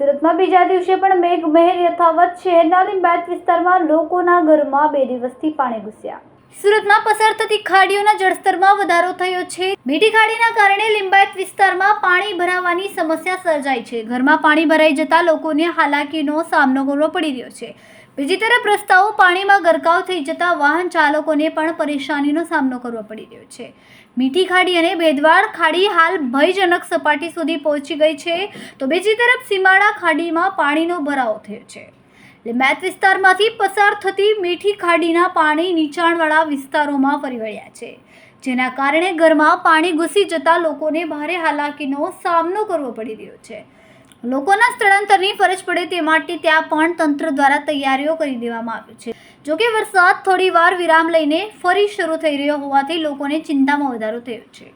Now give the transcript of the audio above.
સુરતમાં બીજા દિવસે પણ મેઘમહેર યથાવત શહેરના લિંબાયત વિસ્તારમાં લોકોના ઘરમાં બે દિવસથી પાણી ઘૂસ્યા. સુરતમાં પસાર થતી ખાડીઓના જળસ્તરમાં વધારો થયો છે. મીઠી ખાડીના કારણે લિંબાયત વિસ્તારમાં પાણી ભરાવાની સમસ્યા સર્જાઈ છે. ઘરમાં પાણી ભરાઈ જતા લોકોને હાલાકીનો સામનો કરવો પડી રહ્યો છે. બીજી તરફ રસ્તાઓ પાણીમાં ગરકાવ થઈ જતા વાહન ચાલકોને પણ પરેશાનીનો સામનો કરવો પડી રહ્યો છે. મીઠી ખાડી અને ભેદવાડ ખાડી હાલ ભયજનક સપાટી સુધી પહોંચી ગઈ છે. તો બીજી તરફ સીમાડા ખાડીમાં પાણીનો ભરાવો થયો છે. લિંબાયત વિસ્તારમાંથી પસાર થતી મીઠી ખાડીના પાણી નીચાણવાળા વિસ્તારોમાં ફરી વળ્યા છે. જેના કારણે ઘરમાં પાણી ઘૂસી જતા લોકોને ભારે હાલાકીનો સામનો કરવો પડી રહ્યો છે. લોકોના સ્થળાંતરની ફરજ પડે તે માટે ત્યાં પણ તંત્ર દ્વારા તૈયારીઓ કરી દેવામાં આવી છે. જોકે વરસાદ થોડી વાર વિરામ લઈને ફરી શરૂ થઈ રહ્યો હોવાથી લોકોને ચિંતામાં વધારો થયો છે.